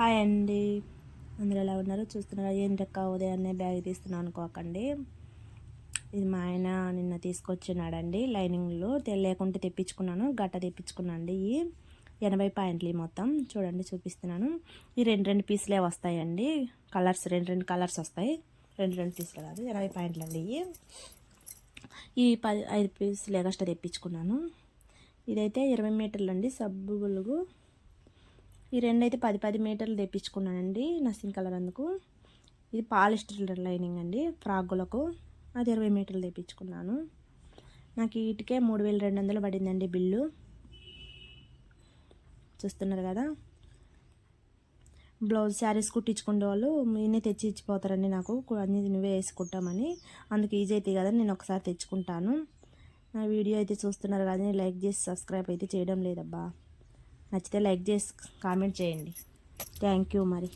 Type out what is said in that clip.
Hi అండి. అందరూ ఎలా ఉన్నారు? చూస్తున్నారా? ఏం రక్క ఉదయాన్నే బ్యాగ్ తీస్తున్నాను అనుకోకండి. ఇది మా ఆయన నిన్న తీసుకొచ్చినాడండి లైనింగ్లో. లేకుంటే తెప్పించుకున్నాను. గట్ట తెప్పించుకున్నాను అండి ఈ ఎనభై పాయింట్లు ఈ మొత్తం. చూడండి చూపిస్తున్నాను. ఈ రెండు రెండు పీసులే వస్తాయండి. కలర్స్ రెండు రెండు కలర్స్ వస్తాయి. రెండు రెండు పీసులు కాదు ఎనభై పాయింట్లు అండి ఇవి ఈ పది ఐదు పీసులు ఎగస్ట్రా తెప్పించుకున్నాను. ఇదైతే ఇరవై మీటర్లు అండి సబ్బు ఈ రెండు అయితే పది పది మీటర్లు తెప్పించుకున్నానండి నస్సింగ్ కలర్ అందుకు. ఇది పాలిస్టర్ లైనింగ్ అండి ఫ్రాగులకు అది ఇరవై మీటర్లు తెప్పించుకున్నాను. నాకు వీటికే మూడు వేల రెండు వందలు పడిందండి బిల్లు. చూస్తున్నారు కదా? బ్లౌజ్ శారీస్ కుట్టించుకునే వాళ్ళు మీనే తెచ్చి ఇచ్చిపోతారండి నాకు అన్ని నువ్వే వేసుకుంటామని. అందుకు ఈజీ అవుతాయి కదా నేను ఒకసారి తెచ్చుకుంటాను. నా వీడియో అయితే చూస్తున్నారు కానీ లైక్ చేసి సబ్స్క్రైబ్ అయితే చేయడం లేదబ్బా. నచ్చితే లైక్ చేసి కామెంట్ చేయండి. థ్యాంక్ యూ మరి.